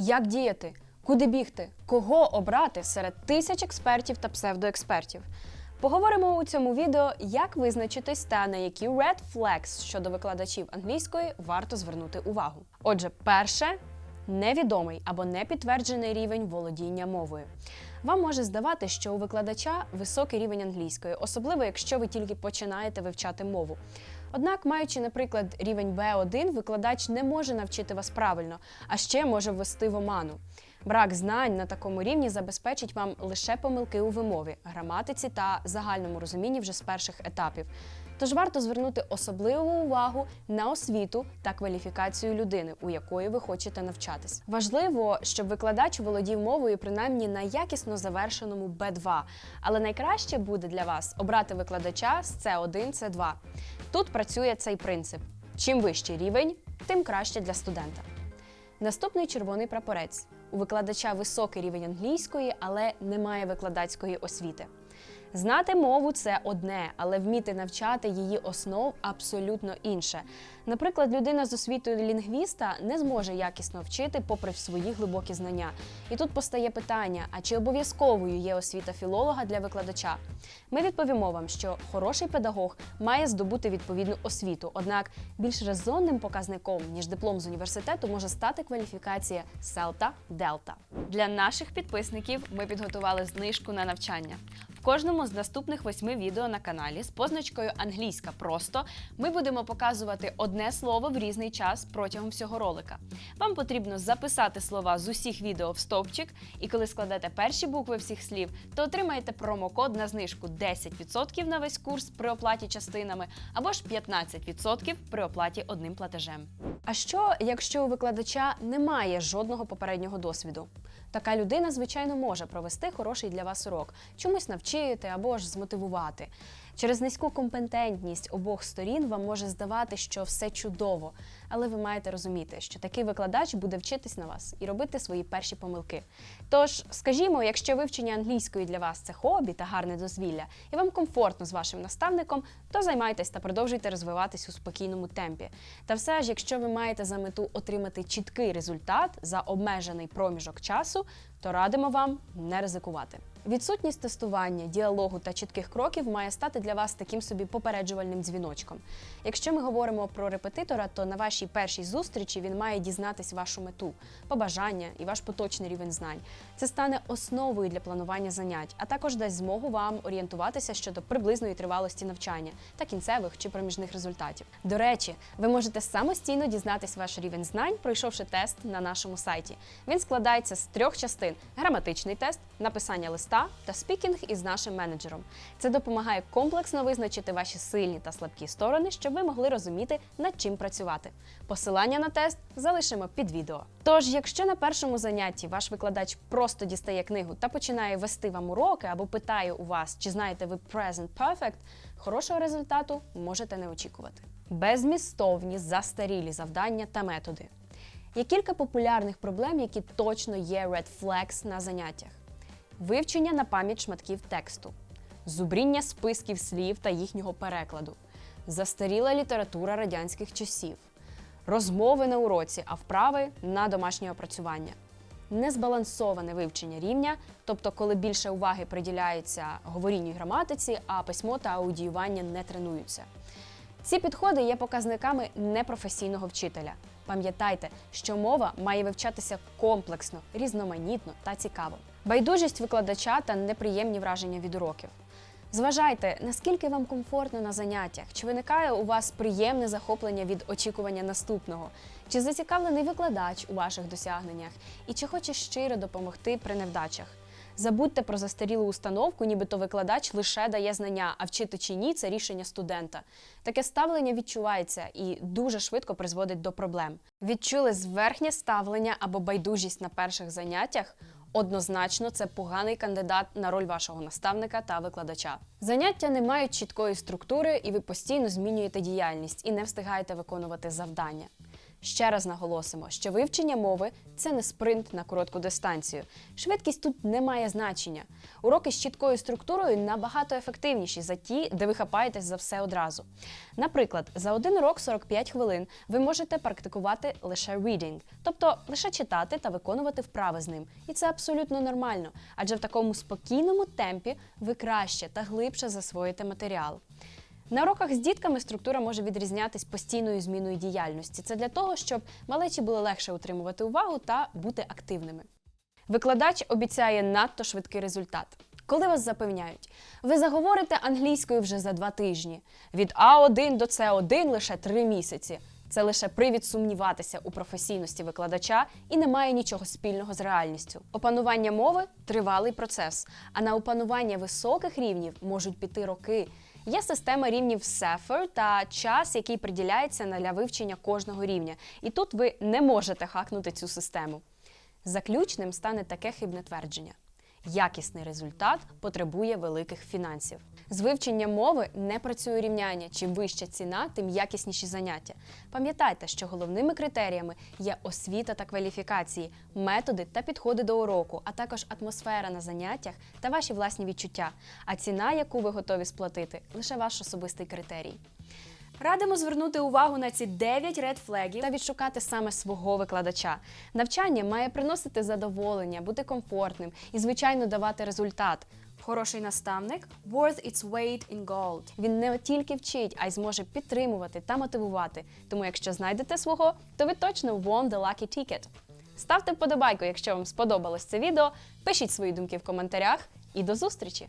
Як діяти? Куди бігти? Кого обрати серед тисяч експертів та псевдоекспертів? Поговоримо у цьому відео, як визначитись та на які red flags щодо викладачів англійської варто звернути увагу. Отже, перше невідомий або непідтверджений рівень володіння мовою. Вам може здавати, що у викладача високий рівень англійської, особливо якщо ви тільки починаєте вивчати мову. Однак, маючи, наприклад, рівень B1, викладач не може навчити вас правильно, а ще може ввести в оману. Брак знань на такому рівні забезпечить вам лише помилки у вимові, граматиці та загальному розумінні вже з перших етапів. Тож варто звернути особливу увагу на освіту та кваліфікацію людини, у якої ви хочете навчатись. Важливо, щоб викладач володів мовою принаймні на якісно завершеному B2, але найкраще буде для вас обрати викладача з C1, C2. Тут працює цей принцип: чим вищий рівень, тим краще для студента. Наступний червоний прапорець. У викладача високий рівень англійської, але немає викладацької освіти. Знати мову це одне, але вміти навчати її основ абсолютно інше. Наприклад, людина з освітою лінгвіста не зможе якісно вчити, попри свої глибокі знання. І тут постає питання: а чи обов'язковою є освіта філолога для викладача? Ми відповімо вам, що хороший педагог має здобути відповідну освіту. Однак більш резонним показником ніж диплом з університету може стати кваліфікація селта Делта. Для наших підписників ми підготували знижку на навчання. В кожному з наступних восьми відео на каналі з позначкою Англійська просто ми будемо показувати одне слово в різний час протягом всього ролика. Вам потрібно записати слова з усіх відео в стовпчик, і коли складете перші букви всіх слів, то отримаєте промокод на знижку 10% на весь курс при оплаті частинами або ж 15% при оплаті одним платежем. А що, якщо у викладача немає жодного попереднього досвіду? Така людина, звичайно, може провести хороший для вас урок, чомусь навчити або ж змотивувати. Через низьку компетентність обох сторін вам може здавати, що все чудово, але ви маєте розуміти, що такий викладач буде вчитись на вас і робити свої перші помилки. Тож, скажімо, якщо вивчення англійської для вас це хобі та гарне дозвілля, і вам комфортно з вашим наставником, то займайтесь та продовжуйте розвиватись у спокійному темпі. Та все ж, якщо ви маєте за мету отримати чіткий результат за обмежений проміжок часу, то радимо вам не ризикувати. Відсутність тестування, діалогу та чітких кроків має стати для вас таким собі попереджувальним дзвіночком. Якщо ми говоримо про репетитора, то на вашій першій зустрічі він має дізнатись вашу мету, побажання і ваш поточний рівень знань. Це стане основою для планування занять, а також дасть змогу вам орієнтуватися щодо приблизної тривалості навчання та кінцевих чи проміжних результатів. До речі, ви можете самостійно дізнатись ваш рівень знань, пройшовши тест на нашому сайті. Він складається з трьох частин: граматичний тест, написання листа та спікінг із нашим менеджером. Це допомагає комплексно визначити ваші сильні та слабкі сторони, щоб ви могли розуміти, над чим працювати. Посилання на тест залишимо під відео. Тож, якщо на першому занятті ваш викладач просто дістає книгу та починає вести вам уроки або питає у вас, чи знаєте ви present perfect, хорошого результату можете не очікувати. Безмістовні застарілі завдання та методи. Є кілька популярних проблем, які точно є red flags на заняттях вивчення на пам'ять шматків тексту, зубріння списків слів та їхнього перекладу, застаріла література радянських часів, розмови на уроці, а вправи на домашнє опрацювання, незбалансоване вивчення рівня, тобто коли більше уваги приділяється говорінню граматиці, а письмо та аудіювання не тренуються. Ці підходи є показниками непрофесійного вчителя. Пам'ятайте, що мова має вивчатися комплексно, різноманітно та цікаво. Байдужість викладача та неприємні враження від уроків. Зважайте, наскільки вам комфортно на заняттях, чи виникає у вас приємне захоплення від очікування наступного, чи зацікавлений викладач у ваших досягненнях, і чи хоче щиро допомогти при невдачах. Забудьте про застарілу установку, нібито викладач лише дає знання, а вчити чи ні це рішення студента. Таке ставлення відчувається і дуже швидко призводить до проблем. Відчули зверхнє ставлення або байдужість на перших заняттях. Однозначно, це поганий кандидат на роль вашого наставника та викладача. Заняття не мають чіткої структури, і ви постійно змінюєте діяльність і не встигаєте виконувати завдання. Ще раз наголосимо, що вивчення мови це не спринт на коротку дистанцію. Швидкість тут не має значення. Уроки з чіткою структурою набагато ефективніші за ті, де ви хапаєтесь за все одразу. Наприклад, за один урок 45 хвилин ви можете практикувати лише reading, тобто лише читати та виконувати вправи з ним. І це абсолютно нормально, адже в такому спокійному темпі ви краще та глибше засвоїте матеріал. На уроках з дітками структура може відрізнятись постійною зміною діяльності. Це для того, щоб малечі було легше утримувати увагу та бути активними. Викладач обіцяє надто швидкий результат. Коли вас запевняють, ви заговорите англійською вже за два тижні, від А1 до С1 лише три місяці. Це лише привід сумніватися у професійності викладача і не має нічого спільного з реальністю. Опанування мови тривалий процес, а на опанування високих рівнів можуть піти роки. Є система рівнів Сефер та час, який приділяється для вивчення кожного рівня. І тут ви не можете хакнути цю систему. Заключним стане таке хибне твердження. Якісний результат потребує великих фінансів. З вивчення мови не працює рівняння. Чим вища ціна, тим якісніші заняття. Пам'ятайте, що головними критеріями є освіта та кваліфікації, методи та підходи до уроку, а також атмосфера на заняттях та ваші власні відчуття. А ціна, яку ви готові сплатити, лише ваш особистий критерій. Радимо звернути увагу на ці 9 ред флегів та відшукати саме свого викладача. Навчання має приносити задоволення, бути комфортним і, звичайно, давати результат. Хороший наставник worth its weight in gold. Він не тільки вчить, а й зможе підтримувати та мотивувати. Тому, якщо знайдете свого, то ви точно won the lucky ticket. Ставте вподобайку, якщо вам сподобалось це відео, пишіть свої думки в коментарях і до зустрічі!